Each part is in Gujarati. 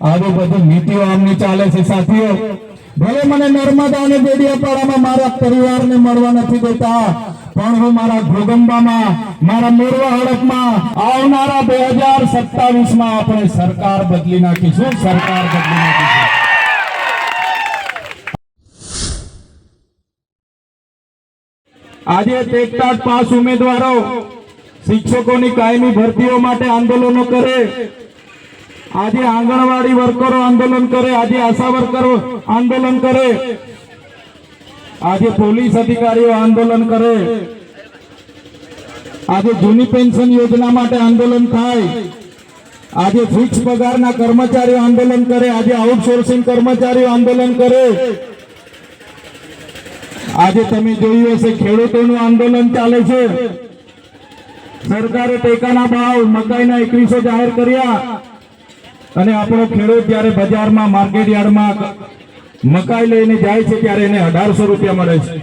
આવી બધી નીતિઓ આમની ચાલે છે સાથીઓ. ભલે મને નર્મદા અને બેડિયાપાડામાં મારા પરિવારને મળવા નથી દેતા, પણ હું મારા ઘોગંબામાં, મારા મોરવા હડપમાં આવનારા બે હજાર સત્તાવીસમાં આપણે સરકાર બદલી નાખીશું, સરકાર બદલી નાખીશું. આજે ટેકટાટ પાસ ઉમેદવારો શિક્ષકોની કાયમી ભરતીઓ માટે આંદોલનો કરે. આજે આંગણવાડી વર્કરો આંદોલન કરે, આજે આશા વર્કરો આંદોલન કરે. આજે પોલીસ અધિકારીઓ આંદોલન કરે. આજે જૂની પેન્શન યોજના માટે આંદોલન થાય. આજે ફિક્સ પગારના કર્મચારીઓ આંદોલન કરે. આજે આઉટસોર્સિંગ કર્મચારીઓ આંદોલન કરે. આજે તમે જોયું હશે, ખેડૂતોનું આંદોલન ચાલે છે. સરકારે ટેકાના ભાવ મકાઈના એકવીસો જાહેર કર્યા. અને આપણો ખેડૂત જ્યારે બજારમાં, માર્કેટ યાર્ડમાં મકાઈ લઈને જાય છે ત્યારે એને અઢારસો રૂપિયા મળે છે.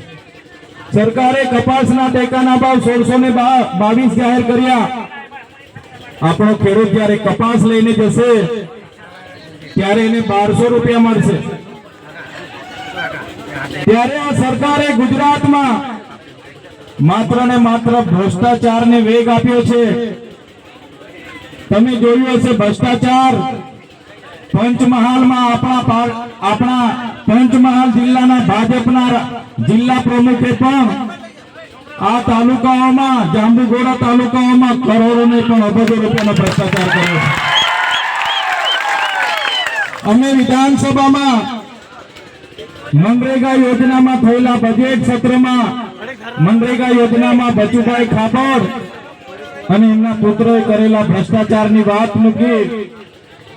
સરકારે કપાસના ટેકાના ભાવ સોળસો ને બાવીસ જાહેર કર્યા. આપણો ખેડૂત જ્યારે કપાસ લઈને જશે, ત્યારે એને બારસો રૂપિયા મળશે. ત્યારે આ સરકારે ગુજરાતમાં માત્ર ને માત્ર ભ્રષ્ટાચારને વેગ આપ્યો છે. તમે જોયું હશે ભ્રષ્ટાચાર. પંચમહાલમાં આપણા આપણા પંચમહાલ જિલ્લાના ભાજપના જિલ્લા પ્રમુખે પણ આ તાલુકાઓમાં, જાંબુઘોડા તાલુકાઓમાં કરોડોને પણ અબજો રૂપિયાનો ભ્રષ્ટાચાર કર્યો અમે વિધાનસભામાં મનરેગા યોજનામાં થયેલા બજેટ સત્રમાં મનરેગા યોજનામાં બચુભાઈ ખાપડ અને એમના પુત્રોએ કરેલા ભ્રષ્ટાચારની વાત મૂકી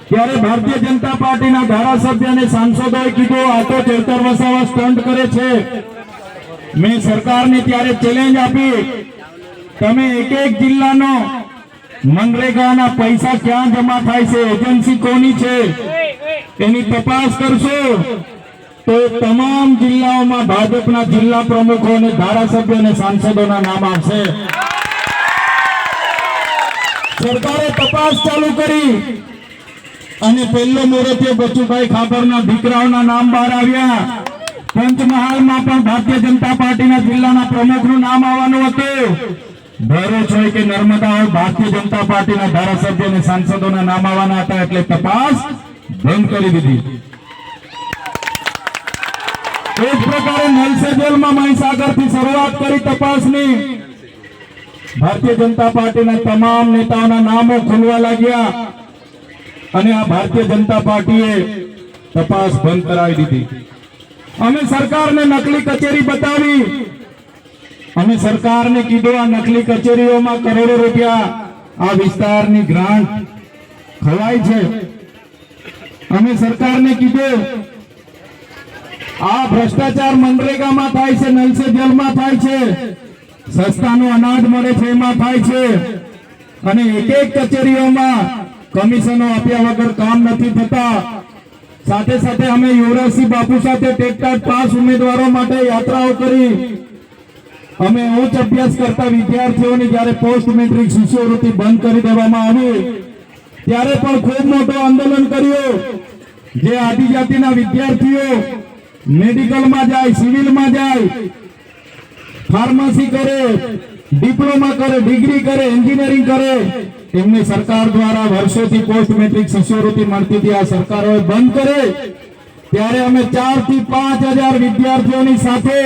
ત્યારે ભારતીય જનતા પાર્ટીના ધારાસભ્ય અને સાંસદોએ કીધું આ તો ચેતર વસાવા સ્ટન્ટ કરે છે. મેં સરકારને ત્યારે ચેલેન્જ આપી. તમે એક એક જિલ્લાનો મનરેગાના પૈસા ક્યાં જમા થાય છે? એજન્સી કોની છે? એની તપાસ કરશો? તો તમામ જિલ્લાઓમાં ભાજપના જિલ્લા પ્રમુખો અને ધારાસભ્ય અને સાંસદોના નામ આવશે. સરકારે તપાસ ચાલુ કરી. અને પહેલો મુહૂર્તે બચુભાઈ ખાબરના દીકરાઓના નામ બહાર આવ્યા. પંચમહાલમાં પણ ભારતીય જનતા પાર્ટીના જિલ્લાના પ્રમુખનું નામ આવવાનું હતું. ભરૂચ હોય કે નર્મદા હોય, ભારતીય જનતા પાર્ટીના ધારાસભ્ય અને સાંસદોના નામ આવવાના હતા એટલે તપાસ બંધ કરી દીધી. એ જ પ્રકારે નલસે જેલમાં મહીસાગરથી શરૂઆત કરી તપાસની. ભારતીય જનતા પાર્ટીના તમામ નેતાઓના નામો ખુલવા લાગ્યા. અને આ ભારતીય જનતા પાર્ટીએ તપાસ બંધ કરાવી દીધી. અમે સરકારને નકલી કચેરી બતાવી. અમે સરકારને કીધું આ નકલી કચેરીઓમાં કરોડો રૂપિયા આ વિસ્તારની ગ્રાન્ટ ખવાય છે. અમે સરકારને કીધું, આ ભ્રષ્ટાચાર મનરેગામાં થાય છે, નલ જલમાં થાય છે. સસ્તાનું અનાજ મળે છે, એમાં થાય છે. અને એક એક કચેરીઓમાં કમિશનો આપ્યા વગર કામ નથી થતા. સાથે સાથે અમે યુવરાજસિંહ બાપુ સાથે ટેકટાટ પાસ ઉમેદવારો માટે યાત્રાઓ કરી. અમે ઉચ્ચ અભ્યાસ કરતા વિદ્યાર્થીઓની જ્યારે પોસ્ટ મેટ્રિક શિષ્યવૃત્તિ બંધ કરી દેવામાં આવી, ત્યારે પણ ખૂબ મોટો આંદોલન કર્યું. જે આદિજાતિના વિદ્યાર્થીઓ મેડિકલમાં જાય, સિવિલમાં જાય ફાર્મસી કરે, ડિપ્લોમા કરે, ડિગ્રી કરે, એન્જિનિયરિંગ કરે, એમને સરકાર દ્વારા વર્ષોથી પોસ્ટ મેટ્રિક શિષ્યવૃત્તિ મળતી હતી. આ સરકારોએ બંધ કરે. ત્યારે અમે ચારથી પાંચ હજાર વિદ્યાર્થીઓની સાથે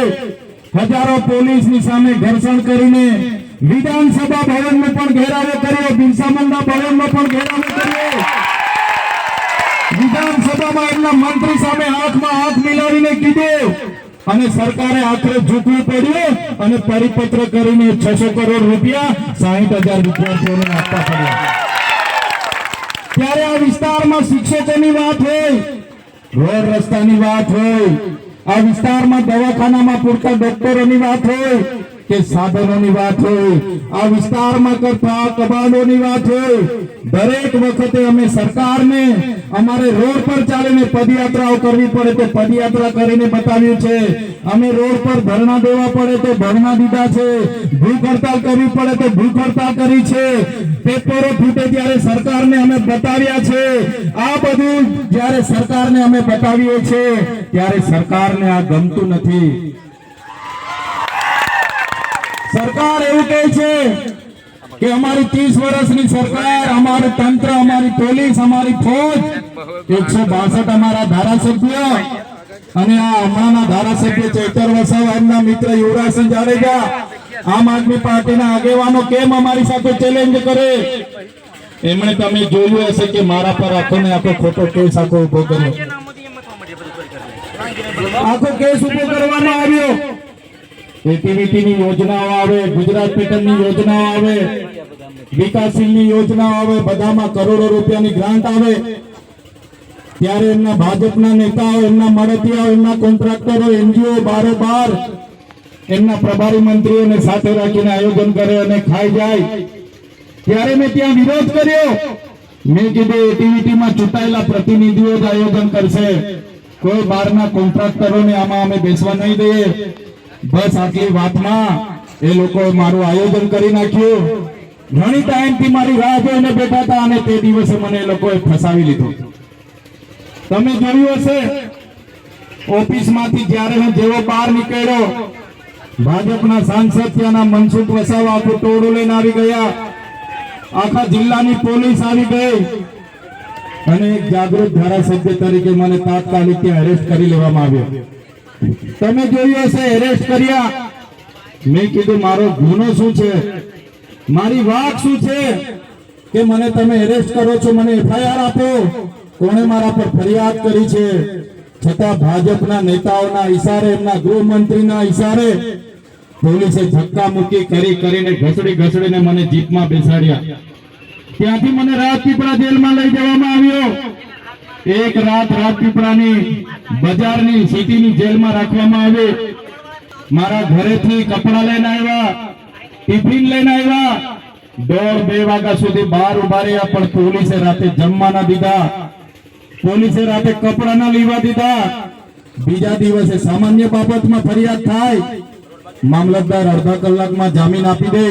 હજારો પોલીસની સામે ઘર્ષણ કરીને વિધાનસભા ભવનનો પણ ઘેરાવો કર્યો. બિરસા મુંડા ભવનનો પણ ઘેરાવો કર્યો. વિધાનસભામાં એમના મંત્રી સામે હાથમાં હાથ મિલાવીને કીધું અને સરકારે આખરે ઝૂકવું પડ્યું અને પરિપત્ર કરીને છસો કરોડ રૂપિયા સાહીઠ હજાર વિદ્યાર્થીઓને આપવા પડ્યા. ત્યારે આ વિસ્તારમાં શિક્ષકોની વાત હોય, રોડ રસ્તાની વાત હોય, આ વિસ્તારમાં દવાખાનામાં પૂરતા ડોક્ટરોની વાત હોય કે સાધનોની વાત હોય, આ વિસ્તારમાં કરતા કબાડોની વાત હોય, દરેક વખતે અમે સરકારને અમારે રોડ પર ચાલીને પદયાત્રાઓ કરવી પડે તો પદયાત્રા કરીને બતાવ્યું છે અમે રોડ પર ધરણા દેવા પડે તો ધરણા દીધા છે. ભૂખ હડતાલ કરવી પડે તો ભૂખ હડતાલ કરી છે. પેપરો ફૂટે ત્યારે સરકારને અમે બતાવ્યા છે. આ બધું જ્યારે સરકારને અમે બતાવીએ છીએ, ત્યારે સરકારને આ ગમતું નથી. સરકાર એવું કહે છે કે અમારી ત્રીસ વર્ષની સરકાર અમારું તંત્ર અમારી પોલીસ અમારી ફોજ એકસો બાસઠ અમારા ધારાસભ્ય અને આ હમણાંના ધારાસભ્ય ચૈતર વસાવા એમના મિત્ર યુવરાજસિંહ જાડેજા આમ આદમી પાર્ટીના આગેવાનો કેમ અમારી સાથે ચેલેન્જ કરે? એમણે તમે જોયું હશે કે મારા પર આખો ને આખો ખોટો કેસ આખો ઊભો કર્યો. આખો કેસ ઊભો કરવામાં આવ્યો. એટીવીટી ની યોજનાઓ આવે, ગુજરાત પેટર્નની યોજનાઓ આવે, વિકાસશીલની યોજનાઓ આવે, બધામાં કરોડો રૂપિયાની ગ્રાન્ટ આવે. ત્યારે એમના ભાજપના નેતાઓ, એમના મળતિયાઓ, એમના કોન્ટ્રાક્ટરો, એનજીઓ બારોબાર એમના પ્રભારી મંત્રીઓને સાથે રાખીને આયોજન કરે અને ખાઈ જાય. ત્યારે મેં ત્યાં વિરોધ કર્યો. મેં કીધું એટીવીટીમાં ચૂંટાયેલા પ્રતિનિધિઓ જ આયોજન કરશે. કોઈ બહારના કોન્ટ્રાક્ટરોને આમાં અમે બેસવા નહીં દઈએ. બસ આટલી વાતમાં એ લોકોએ મારું આયોજન કરી નાખ્યું. ઘણી ટાઈમથી મારી રાહ જોઈને બેઠા હતા અને તે દિવસે મને એ લોકોએ ફસાવી લીધો. તમે જોયું હશે, ઓફિસમાંથી જ્યારે હું જેવો બહાર નીકળ્યો, ભાજપના સાંસદ ત્યાંના મનસુખ વસાવા આખું ટોળું લઈને આવી ગયા. આખા જિલ્લાની પોલીસ આવી ગઈ. અને એક જાગૃત ધારાસભ્ય તરીકે મને તાત્કાલિક ત્યાં એરેસ્ટ કરી લેવામાં આવ્યો. તમે જોયું હશે એરેસ્ટ કર્યા. મેં કીધું, મારો ગુનો શું છે? મારી વાત શું છે? કે મને તમે એરેસ્ટ કરો છો, મને એફઆઈઆર આપો. કોણે મારા પર ફરિયાદ કરી છે? છતાં ભાજપના નેતાઓના ઈશારે, એમના ગૃહમંત્રીના ઈશારે પોલીસે ધક્કા મૂકી કરી કરીને ઘસડી ઘસડીને મને જીપમાં બેસાડ્યા. ત્યાંથી મને રાજપીપળા જેલમાં લઈ જવામાં આવ્યો. એક રાત રાજપીપળાની બજારની સિટીની જેલમાં રાખવામાં આવે. મારા ઘરેથી કપડા લઈને આવ્યા, ટિફિન લઈને આવ્યા. દોઢ બે વાગ્યા સુધી બહાર ઊભા રહ્યા, પણ પોલીસે રાતે જમવા ના દીધા. પોલીસે રાતે કપડા ના લેવા દીધા. બીજા દિવસે સામાન્ય બાબતમાં ફરિયાદ થાય. મામલતદાર અડધા કલાકમાં જામીન આપી દે.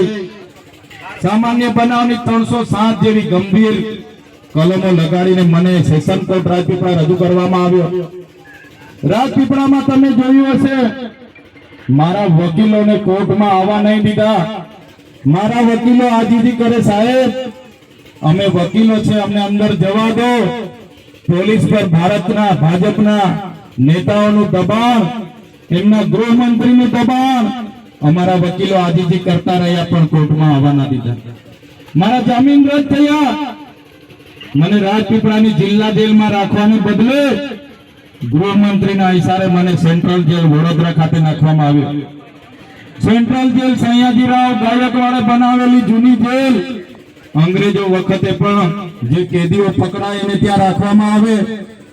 સામાન્ય બનાવની ત્રણસો સાત જેવી ગંભીર કલમો લગાડીને મને સેશન કોર્ટ રાજપીપળા રજૂ કરવામાં આવ્યો. રાજપીપળામાં તમે જોયું હશે, મારા વકીલોને કોર્ટમાં આવવા નહીં દીધા. મારા વકીલો આજીજી કરે, સાહેબ, અમે વકીલો છે, અમને અંદર જવા દો. પોલીસ પર ભારતના, ભાજપના નેતાઓનું દબાણ, એમના ગૃહમંત્રીનું દબાણ, અમારા વકીલો આજીજી કરતા રહ્યા પણ કોર્ટમાં આવવા ના દીધા. મારા જામીન રદ થયા. મને રાજપીપળાની જિલ્લા જેલમાં રાખવાને બદલે ગૃહમંત્રીના ઇશારે મને સેન્ટ્રલ જેલ વડોદરા ખાતે નાખવામાં આવ્યું. સેન્ટ્રલ જેલ સયાજીરાવ ગાયકવાડે બનાવેલી જૂની જેલ. અંગ્રેજો વખતે પણ જે કેદીઓ પકડાય એને ત્યાં રાખવામાં આવે.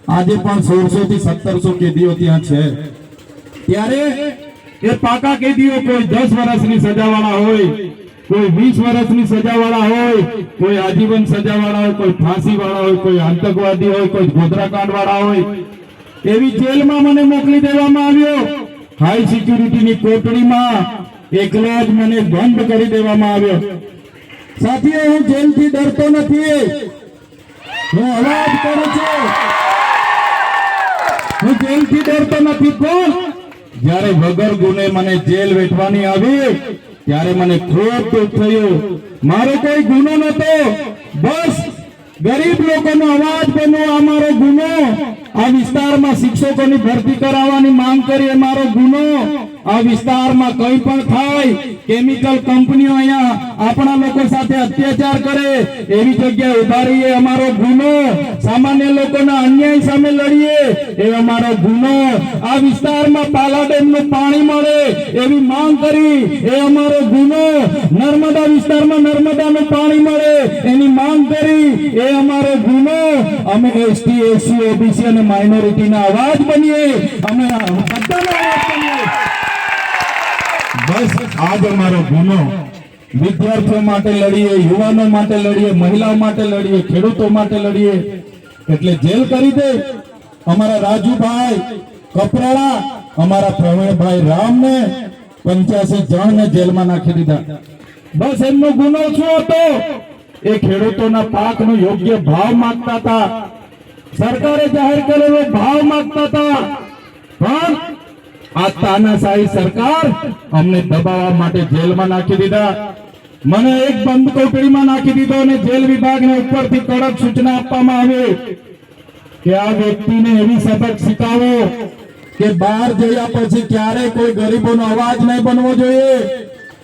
આજે પણ સોળસો થી સત્તરસો કેદીઓ ત્યાં છે. ત્યારે એ પાકા કેદીઓ કોઈ દસ વર્ષની સજાવાળા હોય કોઈ વીસ વર્ષની સજાવાળા હોય, કોઈ આજીવન સજાવાળા હોય, કોઈ ફાંસી વાળા હોય, કોઈ આતંકવાદી હોય, કોઈ ગોધરાકાંડ વાળા હોય, એવી જેલમાં મને મોકલી દેવામાં આવ્યો. હાઈ સિક્યુરિટીની કોટડીમાં એકલો જ મને બંધ કરી દેવામાં આવ્યો. સાથીઓ, હું જેલથી ડરતો નથી. હું અવાજ કરું છું. હું જેલથી ડરતો નથી, પણ જ્યારે વગર ગુને મને જેલ વેઠવાની આવી ત્યારે મને ખૂબ દુઃખ થયું. મારો કોઈ ગુનો નતો બસ ગરીબ લોકોનો અવાજ બનવો આ મારો ગુનો. આ વિસ્તારમાં શિક્ષકોની ભરતી કરાવવાની માંગ કરી એ મારો ગુનો. આ વિસ્તારમાં કંઈ પણ થાય, કેમિકલ કંપનીઓ અહીંયા આપણા લોકો સાથે અત્યાચાર કરે, એવી જગ્યાએ ઊભા રહીએ અમારો ગુનો. સામાન્ય લોકોના અન્યાય સામે લડીએ, એ અમારો ગુનો. આ વિસ્તારમાં પાલા ડેમનું પાણી મળે, એવી માંગ કરી, એ અમારો ગુનો. નર્મદા વિસ્તારમાં નર્મદાનું પાણી મળે, એની માંગ કરી, એ અમારો ગુનો. અમે એસટી, એસસી, ઓબીસી અને માઇનોરિટીના અવાજ બનીએ. અમે બધાનો અવાજ બનીએ. આજ અમારો ગુનો. વિદ્યાર્થીઓ માટે લડીએ, યુવાનો માટે લડીએ, મહિલાઓ માટે લડીએ, ખેડૂતો માટે લડીએ. એટલે જેલ કરી દે. અમારા રાજુભાઈ કપરાળા અમારા પ્રવીણભાઈ રામને પંચ્યાસી જણને જેલમાં નાખી દીધા. બસ એમનો ગુનો શું હતો? એ ખેડૂતોના પાકનો યોગ્ય ભાવ માંગતા હતા. સરકારે જાહેર કરેલો ભાવ માંગતા હતા. પણ આ તાનાશાહી સરકાર અમને દબાવવા માટે જેલમાં નાખી દીધા. મને એક બંધ કોટડીમાં નાખી દીધો અને જેલ વિભાગને ઉપરથી કડક સૂચના આપવામાં આવી કે આ વ્યક્તિને એવી સબક શીખાવો કે બહાર જયા પછી ક્યારે કોઈ ગરીબોનો અવાજ નહીં બનવો જોઈએ.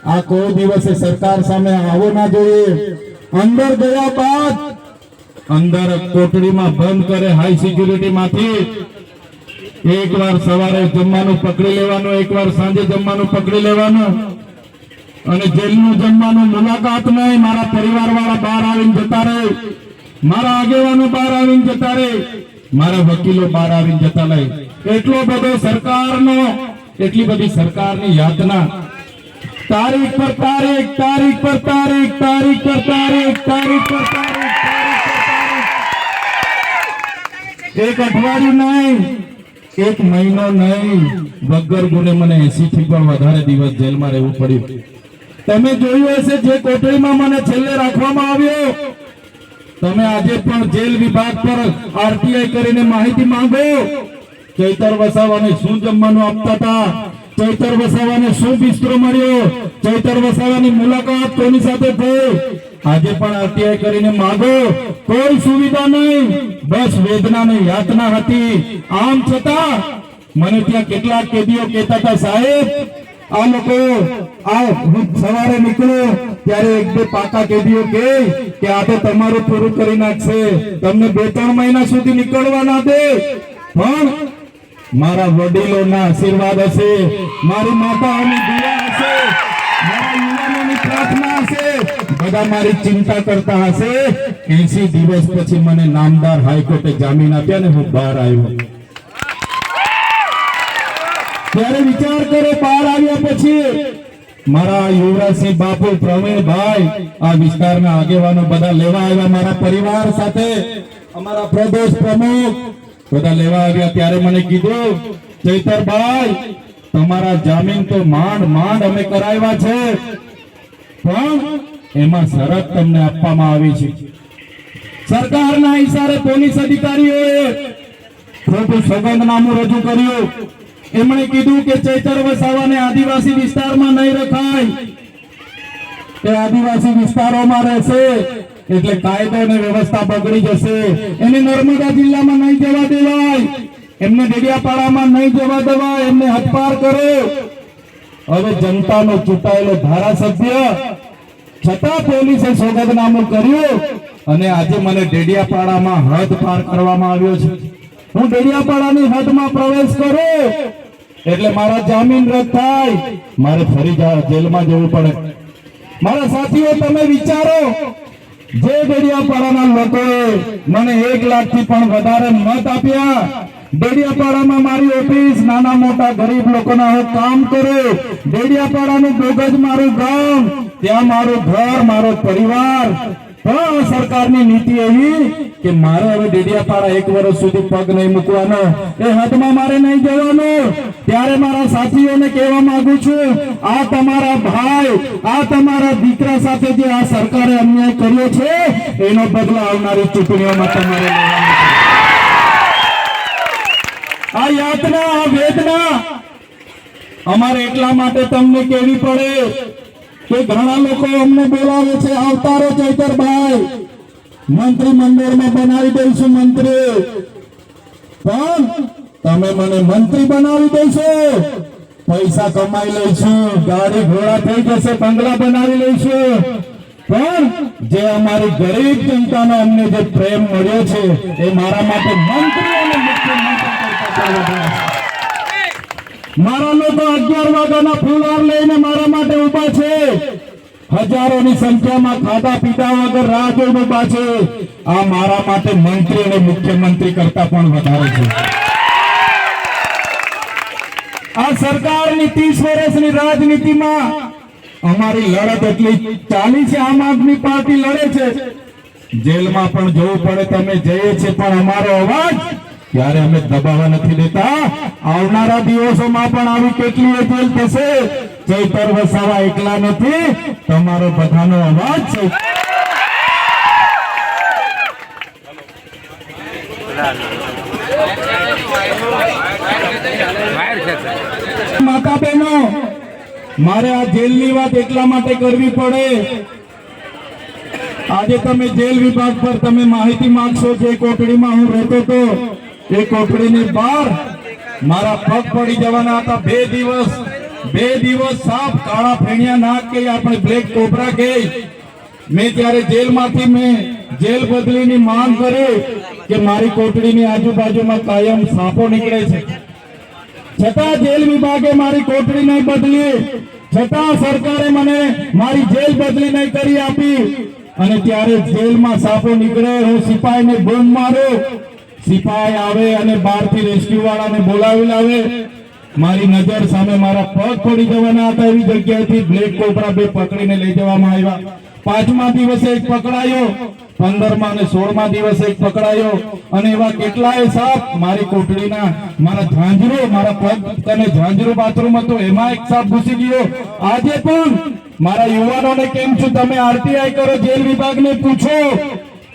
આ કોઈ દિવસે સરકાર સામે આવો ના જોઈએ. અંદર ગયા બાદ અંદર કોટડીમાં બંધ કરે હાઈ સિક્યુરિટી માંથી એકવાર સવારે જમવાનું પકડી લેવાનું, એકવાર સાંજે જમવાનું પકડી લેવાનું. અને જેલનું જમવાનું મુલાકાત નહીં, મારા પરિવાર વાળા બહાર આવીને જતા રહે. મારા આગેવાનો બહાર આવીને જતા રહે. મારા વકીલો બહાર આવીને જતા રહે. એટલો બધો સરકારનો, એટલી બધી સરકારની યાતના. તારીખ પર તારીખ તારીખ પર તારીખ તારીખ પર તારીખ તારીખ પર તારીખ. એક અઠવાડિયું નહીં એક મહિનો નહીં, વગર ગુને મને એસી થી પણ વધારે દિવસ જેલમાં રહેવું પડ્યું. તમે જોયું હશે જે કોટડીમાં મને છેલ્લે રાખવામાં આવ્યો? તમે આજે પણ જેલ વિભાગ પર આરટીઆઈ કરીને માહિતી માંગો? ચૈતર વસાવાને શું જમવાનું આપતા હતા? ચૈતર વસાવાને શું બિસ્તરો મળ્યો? ચૈતર વસાવાની મુલાકાત કોની સાથે થઈ? આજે પણ આરટીઆઈ કરીને માંગો, કોઈ સુવિધા નહીં, બસ વેદના ને યાતના હતી. આમ છતાં, મને ત્યાં કેટલાક કેદીઓ કહેતા હતા, સાહેબ, આ લોકો, આ હું સવારે નીકળો, ત્યારે એક બે પાકા કેદીઓ કહે કે આ તો તમારું પૂરું કરી નાખશે. તમને બે ત્રણ મહિના સુધી નીકળવા ના દે. પણ મારા વડીલોના આશીર્વાદ હશે. મારી માતાઓની દુઆ હશે. મારા યુવાનોની પ્રાર્થના બધા મારી ચિંતા કરતા હશે. એસી દિવસ પછી મને નામદાર હાઈકોર્ટે જામીન આપ્યા ને હું બહાર આવ્યો. ત્યારે વિચાર કરો, બહાર આવ્યા પછી મારા યુવરાજસિંહ બાપુ, પ્રવીણભાઈ, આ વિસ્તારના આગેવાનો બધા લેવા આવ્યા મારા પરિવાર સાથે. અમારા પ્રદેશ પ્રમુખ બધા લેવા આવ્યા. ત્યારે મને કીધું, ચૈતરભાઈ, તમારા જામીન તો માંડ માંડ અમે કરાવ્યા છે. પણ એમાં શરત તમને આપવામાં આવી છે. સરકારના ઈશારે પોલીસ અધિકારીઓએ ખોટું સોગંદનામું રજૂ કર્યું. એમણે કીધું કે ચૈતર વસાવાને આદિવાસી વિસ્તારમાં નહીં રખાય. તે આદિવાસી વિસ્તારોમાં રહેશે, એટલે કાયદો અને વ્યવસ્થા બગડી જશે. એને નર્મદા જિલ્લામાં નહીં જવા દેવાય. એમને ડેડિયાપાડામાં નહીં જવા દેવાય. એમને હદપાર કરો. હવે જનતાનો ચૂંટાયેલો ધારાસભ્ય છતાં પોલીસે સોગંદનામું કર્યું અને આજે મને ડેડિયાપાડામાં હદ પાર કરવામાં આવ્યો છે. હું ડેડિયાપાડાની હદમાં પ્રવેશ કરું એટલે મારા જામીન રદ થાય. મારે ફરી જેલમાં જવું પડે. મારા સાથીઓ, તમે વિચારો, જે ડેડિયાપાડાના લોકોએ મને એક લાખથી પણ વધારે મત આપ્યા ડેડિયાપાડામાં મારી ઓફિસ. નાના મોટા ગરીબ લોકોના હું કામ કરું. ડેડિયાપાડાનું બોગજ મારું ગામ. ત્યાં મારું ઘર, મારો પરિવાર. પણ સરકારની નીતિ એવી કે મારે હવે ડેડિયાપાડા એક વર્ષ સુધી પગ નહીં મૂકવાનો. એ હદમાં મારે નહીં જવાનું. ત્યારે મારા સાથીઓને કહેવા માંગુ છું, આ તમારા ભાઈ, આ તમારા દીકરા સાથે જે આ સરકારે અન્યાય કર્યો છે, એનો બદલો આવનારી ચૂંટણીઓમાં તમારે લેવાનો. આ યાતના, આ વેદના અમારે એટલા માટે તમને કેવી પડે કે ઘણા લોકો અમને બોલાવે છે, આવતારો ચૈતરભાઈ, મંત્રી મંડળમાં બનાવી દઈશું મંત્રી. પણ તમે મને મંત્રી બનાવી દેશો, પૈસા કમાઈ લઈશું, ગાડી ઘોડા થઈ જશે, બંગલા બનાવી લઈશું. પણ જે અમારી ગરીબ જનતાનો અમને જે પ્રેમ મળ્યો છે, એ મારા માટે મંત્રી અને મુખ્યમંત્રી મારા લોકો અગિયાર વાગ્યાના ફૂલહાર લઈને મારા માટે ઊભા છે. હજારોની સંખ્યામાં ખાધા પીધા વગર રાહ જોઈને ઊભા છે. આ મારા માટે મંત્રી અને મુખ્યમંત્રી કરતા પણ વધારે છે. આ સરકારની ત્રીસ વર્ષની રાજનીતિમાં અમારી લડત એટલી ચાલી છે, આમ આદમી પાર્ટી લડે છે. જેલમાં પણ જવું પડે, તમે જઈએ છે પણ અમારો અવાજ ત્યારે અમે દબાવવા નથી દેતા. આવનારા દિવસોમાં પણ આવી કેટલી અપીલ થશે? ચૈતર વસાવા એકલા નથી. તમારો બધાનો અવાજ છે માતા બહેનો મારે આ જેલની વાત એટલા માટે કરવી પડે. આજે તમે જેલ વિભાગ પર તમે માહિતી માંગશો, જે કોટડીમાં હું રહેતો હતો. એ કોટડીની બહાર મારા પગ પડી જવાના હતા. બે દિવસ બે દિવસ સાફ કાળા ફેણિયા નાક કે આપણે બ્લેક કોબરા કે. મેં ત્યારે જેલમાંથી મેં જેલ બદલીની માંગ કરી કે મારી કોટડીની આજુબાજુમાં કાયમ સાપો નીકળે છે. છતાં જેલ વિભાગે મારી કોટડી નહીં બદલી. છતાં સરકારે મને મારી જેલ બદલી નહીં કરી આપી. અને ત્યારે જેલમાં સાપો નીકળે, હું સિપાહીને બોમ્બ મારું. સિપાહી આવે અને બહારથી રેસ્ક્યુ વાળાને બોલાવી લાવે. મારી નજર સામે મારા પગ પડી જવાના હતા એવી જગ્યાએથી બ્લેક કોબરા બે પકડીને લઈ જવામાં આવ્યા. પાંચમા દિવસે એક પકડાયો, પંદરમા અને સોળમા દિવસે એક પકડાયો. અને એવા કેટલાય સાપ મારી કોટડીના, મારા ઝાંઝરો, મારા પગ અને ઝાંઝરો બાથરૂમ હતો, એમાં એક સાપ ઘૂસી ગયો. આજે પણ મારા યુવાનોને કેમ છું? તમે આરટીઆઈ કરો, જેલ વિભાગને પૂછો.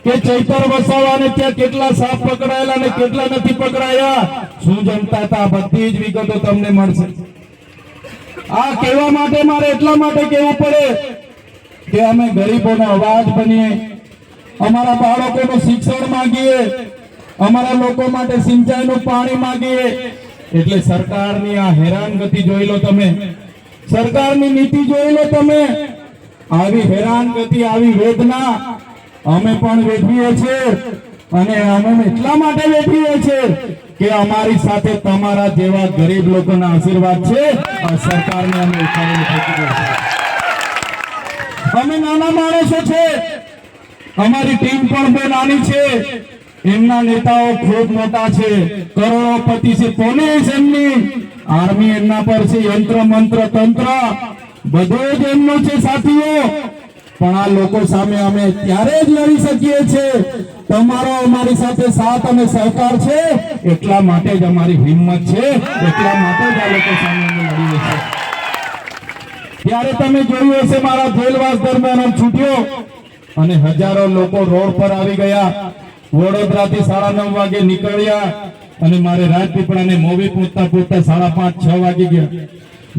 કે ચૈતર વસાવાને ત્યાં કેટલા સાપ પકડાયેલા ને કેટલા નથી પકડાયા? શું જનતા હતા? બધી જ વિગતો તમને મળશે. આ કહેવા માટે મારે એટલા માટે કહેવું પડે કે અમે ગરીબોનો અવાજ બનીએ, અમારા બાળકોનું શિક્ષણ માંગીએ, અમારા લોકો માટે સિંચાઈનું પાણી માંગીએ. એટલે સરકારની આ હેરાનગતિ જોઈ લો તમે. સરકારની નીતિ જોઈ લો તમે. આવી હેરાનગતિ, આવી વેદના અમે પણ વેઠીએ છીએ અને અમે એટલા માટે વેઠીએ છીએ કે અમારી સાથે તમારા જેવા ગરીબ લોકોના આશીર્વાદ છે. સરકારને અમે અમે નાના માણસો છે. અમારી ટીમ પણ બહુ નાની છે. એમના નેતાઓ ખૂબ મોટા છે. કરોડોપતિ છે. પોલીસ એમની? આર્મી એમના પર છે. યંત્ર, મંત્ર, તંત્ર. બધું જ એમનું છે, સાથીઓ. પણ આ લોકો સામે અમે ત્યારે જ લડી શકીએ છીએ. તમારો અમારી સાથે સાથ અને સહકાર છે. એટલા માટે જ અમારી હિંમત છે. એટલા માટે જ આ લોકો સામે અમે લડીએ છીએ. ત્યારે તમે જોયું હશે મારા જેલવાસ દરમિયાન છૂટ્યો અને હજારો લોકો રોડ પર આવી ગયા. વડોદરાથી સાડા નવ વાગે નીકળ્યા અને મારે રાજપીપળાને મોવી પૂછતા પૂછતા સાડા પાંચ, છ વાગી ગયા.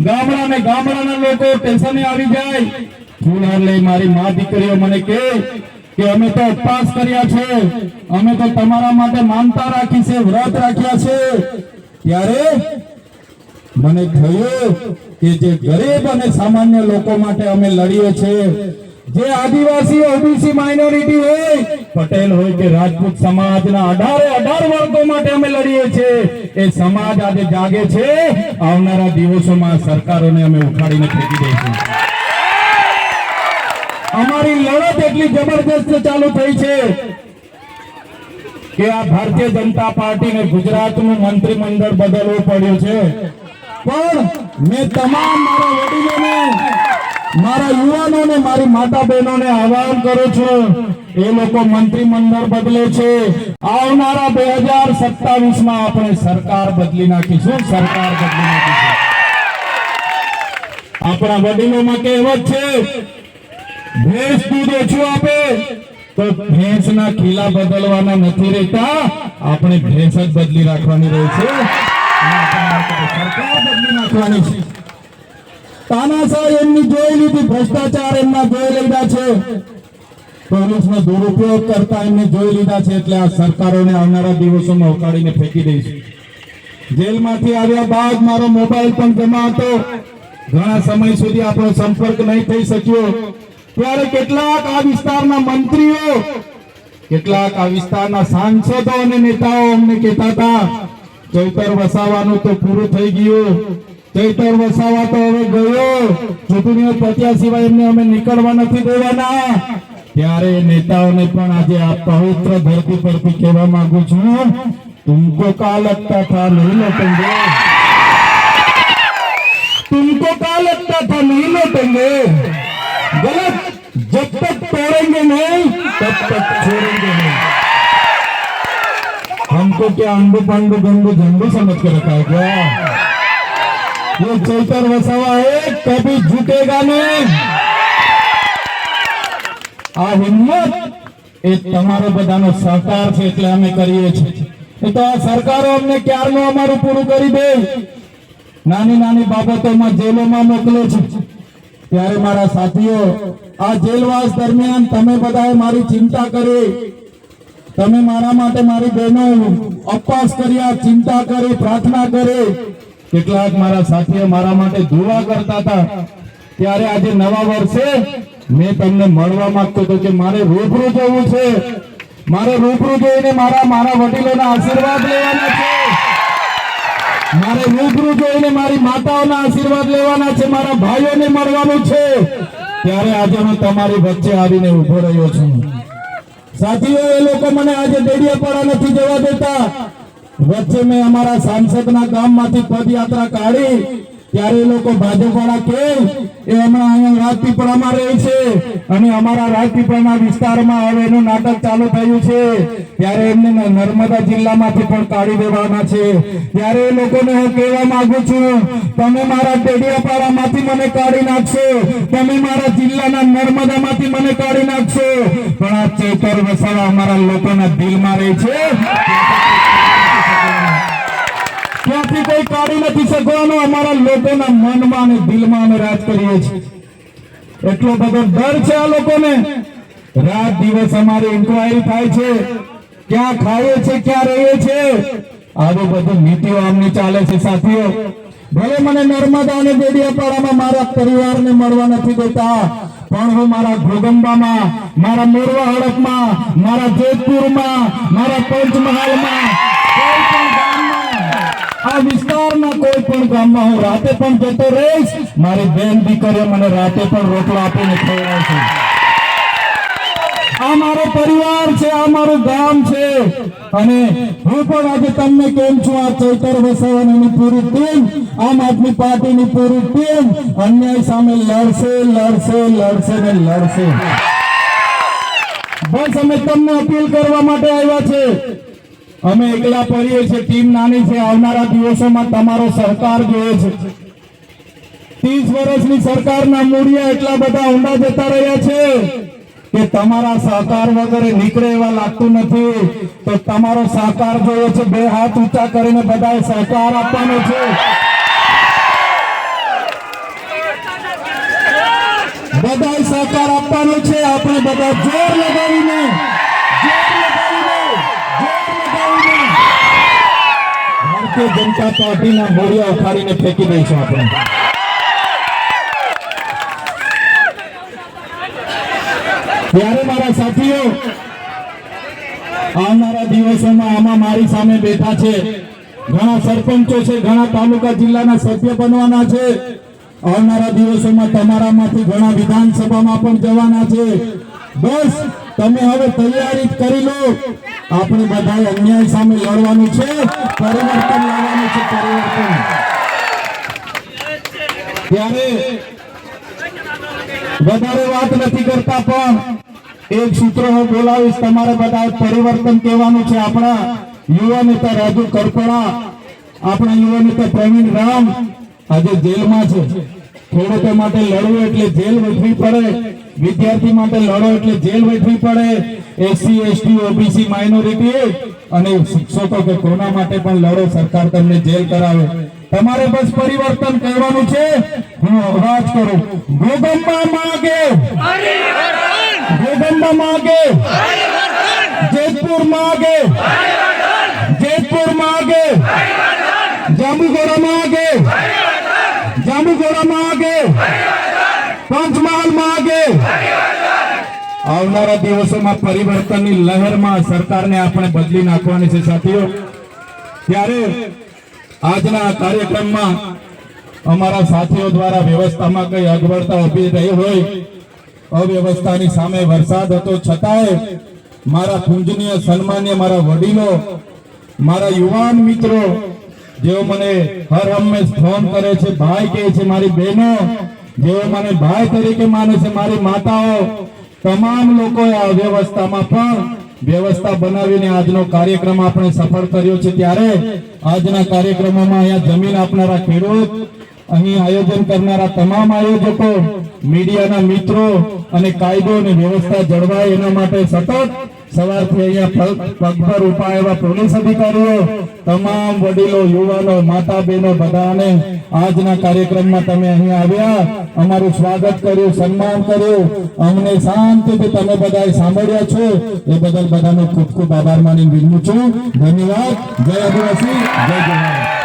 ગામડા ને ગામડાના લોકો સ્ટેશને આવી જાય. ફૂલહાર લઈ મારી મા દીકરીઓ મને કે અમે તો ઉપવાસ કર્યા છે. અમે તો તમારા માટે માનતા રાખી છે, વ્રત રાખ્યા છે. ત્યારે મને થયું કે જે ગરીબ અને સામાન્ય લોકો માટે અમે લડીએ છીએ જે આદિવાસી, ઓબીસી માઇનોરિટી હોય, પટેલ હોય કે રાજપૂત સમાજના અઢારે અઢાર વર્ગો માટે અમે લડીએ છીએ એ સમાજ આજે જાગે છે. આવનારા દિવસોમાં સરકારોને અમે ઉખાડીને ફેંકી દઈશું. અમારી લડત એટલી જબરદસ્ત ચાલુ થઈ છે કે આ ભારતીય જનતા પાર્ટીને ગુજરાતનું મંત્રીમંડળ બદલવું પડ્યું છે. પણ મેં તમામ મારા વડીલોને, મારા યુવાનોને, મારી માતા બહેનોને આહવાન કરું છું, એ લોકો મંત્રીમંડળ બદલે છે. આવનારા બે હજાર સત્તાવીસમાં આપણે સરકાર બદલી નાખીશું, સરકાર બદલી નાખીશું. આપણા વડીલોમાં કહેવત છે ભેંસ દૂધ ઓછું આપે? તો ભેંસના ખીલા બદલવાના નથી રહેતા. આપણે ભેંસ જ બદલી રાખવાની રહે છે. દુરુપયોગ કરતા એમને જોઈ લીધા છે એટલે આ સરકારોને આવનારા દિવસોમાં ઉકાળીને ફેંકી દઈશું. જેલમાંથી આવ્યા બાદ મારો મોબાઈલ પણ જમા હતો ઘણા સમય સુધી આપણો સંપર્ક નહીં થઈ શક્યો. ત્યારે કેટલાક આ વિસ્તારના મંત્રીઓ, કેટલાક આ વિસ્તારના સાંસદો અને નેતાઓ અમને કહેતા હતા, ચૈતર વસાવાનું તો પૂરું થઈ ગયું. ચૈતર વસાવા તો હવે ગયો. ચૂંટણીઓ પત્યા સિવાય એમને અમે નીકળવા નથી દેવાના. ત્યારે નેતાઓને પણ આજે આ પવિત્ર ધરતી પરથી કહેવા માંગુ છું, તુમકો કા લગતા થા, નહીં લટેંગે. તુમકો કા લગતા થા, નહીં લટેંગે. ગલત जब तक तोड़ेंगे नहीं तब तक छोड़ेंगे नहीं हमको क्या अंडू पांडू गंडू झंडू समझ के रखा है क्या ये चैतर वसावा है कभी झुकेगा नहीं આ હિંમત એ તમારો બધાનો સહકાર છે એટલે અમે કરીએ છીએ એ તો આ સરકારો અમને ક્યારનું અમારું પૂરું કરી દે નાની નાની બાબતોમાં જેલોમાં મોકલે છે ત્યારે મારા સાથીઓ, આ જેલવાસ દરમિયાન તમે બધાએ મારી ચિંતા કરી. તમે મારા માટે મારી બહેનો અપવાસ કર્યા, ચિંતા કરી, પ્રાર્થના કરી. કેટલાક મારા સાથીઓ મારા માટે દુવા કરતા હતા. ત્યારે આજે નવા વર્ષે મેં તમને મળવા માંગતો હતો કે મારે રૂબરૂ જવું છે. મારે રૂબરૂ જોઈને મારા મારા વડીલોના આશીર્વાદ લેવાના છે. મારે રૂબરૂ જોઈને મારી માતાઓના આશીર્વાદ લેવાના છે, મારા ભાઈઓને મળવાનું છે. ત્યારે આજે હું તમારી વચ્ચે આવીને ઊભો રહ્યો છું. સાથીઓ, એ લોકો મને આજે ડેડિયાપાડા નથી જવા દેતા. વચ્ચે મેં અમારા સાંસદના ગામમાંથી પદયાત્રા કાઢી ત્યારે એ લોકો ભાજપવાળા કે એ હમણાં અહીંયા રાજપીપળામાં રહે છે અને અમારા રાજપીપળાના વિસ્તારમાં હવે એનું નાટક ચાલુ થયું છે. ત્યારે એમને નર્મદા જિલ્લામાંથી પણ કાઢી દેવાના છે. ત્યારે એ લોકોને હું કહેવા માંગુ છું, તમે મારા ડેડિયાપાડામાંથી મને કાઢી નાખશો. તમે મારા જિલ્લાના નર્મદામાંથી મને કાઢી નાખશો. પણ આ ચેતર વસાવા અમારા લોકોના દિલમાં રહે છે. ત્યાંથી કોઈ કાઢી નથી શકવાનું? અમારા લોકોના મનમાં અને દિલમાં અમે રાજ કરીએ છીએ. એટલો બધો ડર છે આ લોકોને. રાત દિવસ અમારી ઇન્કવાયરી થાય છે, ક્યાં ખાઈએ છે, ક્યાં રહીએ છે? આવી બધી નીતિઓ આમની ચાલે છે સાથીઓ. ભલે મને નર્મદા અને દેડિયાપાડામાં મારા પરિવારને મળવા નથી દેતા, પણ હું મારા ઘોગંબામાં, મારા મોરવા હડપમાં, મારા જેતપુરમાં, મારા પંચમહાલમાં આ વિસ્તારના કોઈ પણ ગામમાં હું રાતે પણ જતો રહીશ, મારી બેન દીકરીઓ મને રાતે પણ રોટલો આપીને ખવડાવશે આ મારો પરિવાર છે, આ મારું ગામ છે. અને હું પણ આજે તમને કેમ છું, આ ચૈતર વસાવાની પૂરી ટીમ, આમ આદમી પાર્ટીની પૂરી ટીમ અન્યાય સામે લડશે લડશે લડશે ને લડશે. બસ અમે તમને અપીલ કરવા માટે આવ્યા છે. અમે એકલા પડીએ છીએ, ટીમ નાની છે, આવનારા દિવસોમાં તમારો સહકાર જોઈએ છે. ત્રીસ વર્ષની સરકારના મૂળિયા એટલા બધા ઊંડા જતા રહ્યા છે કે તમારા સહકાર વગર નીકળે એવા લાગતું નથી. તો તમારો સહકાર જોઈએ છે, બે હાથ ઊંચા કરીને બધાએ સહકાર આપવાનો છે. બધાએ સહકાર આપવાનો છે, આપણે બધા જોર લગાવીને. ભારતીય જનતા પાર્ટીના મૂળિયા ઉખાડીને ફેંકી દઈશું આપણે. ત્યારે મારા સાથીઓ, આવનારા દિવસોમાં આમાં મારી સામે બેઠા છે. ઘણા સરપંચો છે, ઘણા તાલુકા જિલ્લાના સભ્ય બનવાના છે. આવનારા દિવસોમાં તમારામાંથી ઘણા વિધાનસભામાં પણ જવાના છે. બસ તમે હવે તૈયારી કરી લો. આપણે બધાએ અન્યાય સામે લડવાનું છે. પરિવર્તન લાવવાનું છે, પરિવર્તન. ત્યારે વધારે વાત નથી કરતા, પણ એક સૂત્ર હું બોલાવીશ, તમારે બધા પરિવર્તન કહેવાનું છે. આપણા યુવા નેતા રાજુ કરપડા, આપણા યુવા નેતા પ્રવીણ રામ આજે જેલમાં છે. ખેડૂતો માટે લડવું એટલે જેલ વેઠવી પડે, વિદ્યાર્થી માટે લડો એટલે જેલ વેઠવી પડે. એસસી એસટી ઓબીસી માઇનોરિટી અને શિક્ષકો કે કોના માટે પણ લડો, સરકાર તમને જેલ કરાવે. તમારે બસ પરિવર્તન કરવાનું છે. હું અવાજ કરું. ગોગંબા માગે. ગોગંબા માગે. જેતપુર માગે. જેતપુર માગે. જાંબુગોરા માગે. જાંબુગોડા આગે પંચમહાલ આગે આવનારા દિવસોમાં પરિવર્તનની લહેરમાં સરકારને આપણે બદલી નાખવાની છે સાથીઓ. ત્યારે આજના કાર્યક્રમમાં અમારા સાથીઓ દ્વારા વ્યવસ્થામાં કઈ અગવડતા ઊભી રહી હોય, અવ્યવસ્થાની સામે વરસાદ હતો, છતાંય મારા પૂજનીય સન્માન્ય મારા વડીલો, મારા યુવાન મિત્રો જેઓ મને હર હંમેશ ફોન કરે છે, ભાઈ કહે છે, મારી બહેનો, જેઓ મને ભાઈ તરીકે માને છે, મારી માતાઓ, તમામ લોકોએ આ વ્યવસ્થામાં પણ વ્યવસ્થા બનાવીને આજનો કાર્યક્રમ આપણે સફળ કર્યો છે. ત્યારે આજના કાર્યક્રમોમાં અહીંયા જમીન આપનારા ખેડૂત, અહીં આયોજન કરનારા તમામ આયોજકો, મીડિયાના મિત્રો અને કાયદો અને વ્યવસ્થા જળવાય એના માટે સતત સવારથી અહીંયા પગ- પગભર ઊભા એવા પોલીસ અધિકારીઓ, તમામ વડીલો, યુવાનો માતા બહેનો બધાને આજના કાર્યક્રમમાં તમે અહીં આવ્યા. અમારું સ્વાગત કર્યું, સન્માન કર્યું. અમને શાંતિથી તમે બધાએ સાંભળ્યા છો. એ બદલ બધાનો ખૂબ ખૂબ આભાર માની વિનમું છું. ધન્યવાદ. જય આદિવાસી, જય જવાન